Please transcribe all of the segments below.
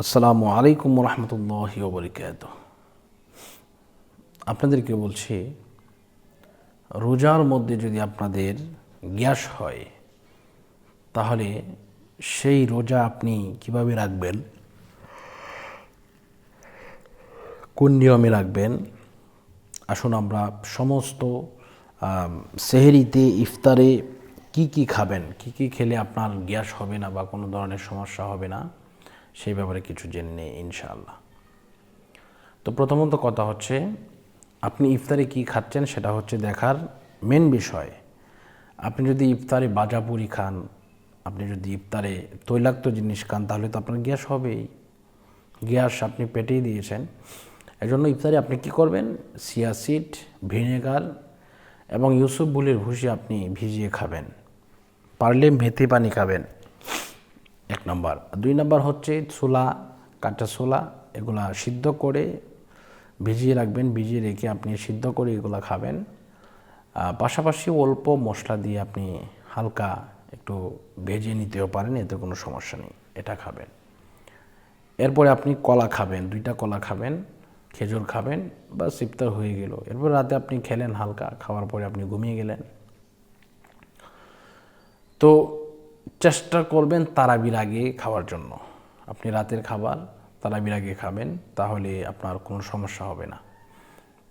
আসসালামু আলাইকুম রহমতুল্লাহ ওবরিকাত। আপনাদেরকে বলছি, রোজার মধ্যে যদি আপনাদের গ্যাস হয়, তাহলে সেই রোজা আপনি কীভাবে রাখবেন? কোন নিয়মে রাখবেন? আসুন আমরা সমস্ত সেহরিতে, ইফতারে কি কি খাবেন? কি কি খেলে আপনার গ্যাস হবে না বা কোনো ধরনের সমস্যা হবে না? সেই ব্যাপারে কিছু জেনে নিই, ইনশাআল্লাহ। তো প্রথমত কথা হচ্ছে, আপনি ইফতারে কি খাচ্ছেন সেটা হচ্ছে দেখার মেন বিষয়। আপনি যদি ইফতারে বাজা বাজাপুরি খান, আপনি যদি ইফতারে তৈলাক্ত জিনিস খান, তাহলে তো আপনার গ্যাস হবেই। গ্যাস আপনি পেটেই দিয়েছেন। এজন্য ইফতারে আপনি কি করবেন? সিয়াসিড ভিনেগার এবং ইউসুফ বুলের ভুসি আপনি ভিজিয়ে খাবেন। পারলে মেথি পানি খাবেন। এক নম্বর। দুই নম্বর হচ্ছে ছোলা, কাঁচা ছোলা, এগুলা সিদ্ধ করে ভিজিয়ে রাখবেন, ভিজিয়ে রেখে আপনি সিদ্ধ করে এগুলা খাবেন। পাশাপাশি অল্প মশলা দিয়ে আপনি হালকা একটু ভেজে নিতেও পারেন, এতে কোনো সমস্যা নেই, এটা খাবেন। এরপরে আপনি কলা খাবেন, দুইটা কলা খাবেন, খেজুর খাবেন বা ইফতার হয়ে গেল। এরপর রাতে আপনি খেলেন হালকা, খাওয়ার পরে আপনি ঘুমিয়ে গেলেন। তো চেষ্টা করবেন তারাবির আগে খাওয়ার জন্য। আপনি রাতের খাবার তারাবির আগে খাবেন, তাহলে আপনার কোনো সমস্যা হবে না।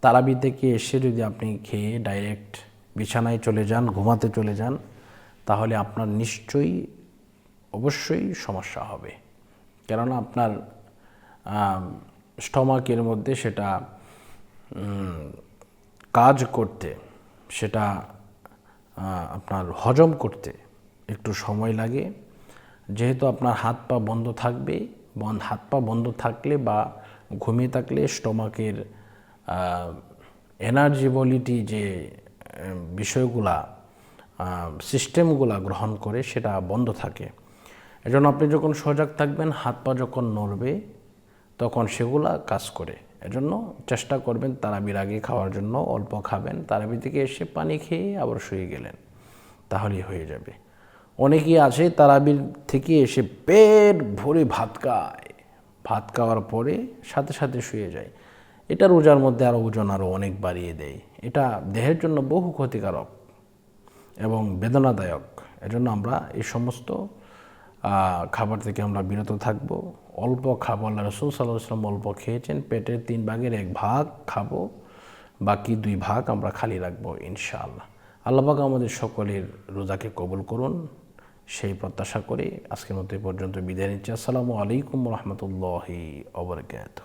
তারাবি থেকে এসে যদি আপনি খেয়ে ডাইরেক্ট বিছানায় চলে যান, ঘুমাতে চলে যান, তাহলে আপনার নিশ্চয়ই অবশ্যই সমস্যা হবে। কেননা আপনার স্টমাকের মধ্যে সেটা কাজ করতে, সেটা আপনার হজম করতে একটু সময় লাগে। যেহেতু আপনার হাত পা বন্ধ থাকবে, বন, হাত পা বন্ধ থাকলে বা ঘুমিয়ে থাকলে স্টমাকের এনার্জিবলিটি যে বিষয়গুলা সিস্টেমগুলা গ্রহণ করে সেটা বন্ধ থাকে। এজন্য আপনি যখন সজাগ থাকবেন, হাত পা যখন নড়বে, তখন সেগুলা কাজ করে। এজন্য চেষ্টা করবেন তারাবির আগে খাওয়ার জন্য অল্প খাবেন, তারাবি থেকে এসে পানি খেয়ে আবার শুয়ে গেলেন। তাহলেই হয়ে যাবে। অনেকেই আছে তারাবির থেকে এসে পেট ভরে ভাত খায়। ভাত খাওয়ার পরে সাথে সাথে শুয়ে যায়। এটা রোজার মধ্যে আরও ওজন আরও অনেক বাড়িয়ে দেয়। এটা দেহের জন্য বহু ক্ষতিকারক এবং বেদনাদায়ক। এজন্য আমরা এই সমস্ত খাবার থেকে আমরা বিরত থাকব। অল্প খাব আল্লাহ রসুল সাল্লাহ অল্প খেয়েছেন, পেটের তিন ভাগের এক ভাগ খাব, বাকি দুই ভাগ আমরা খালি রাখব ইনশাআল্লাহ। আল্লাহ পাক আমাদের সকলের রোজাকে কবুল করুন। সেই প্রত্যাশা করে। আজকের মতো এই পর্যন্ত বিদায় নিচ্ছি। আসসালামু আলাইকুম রহমতুল্লাহি অবরকাত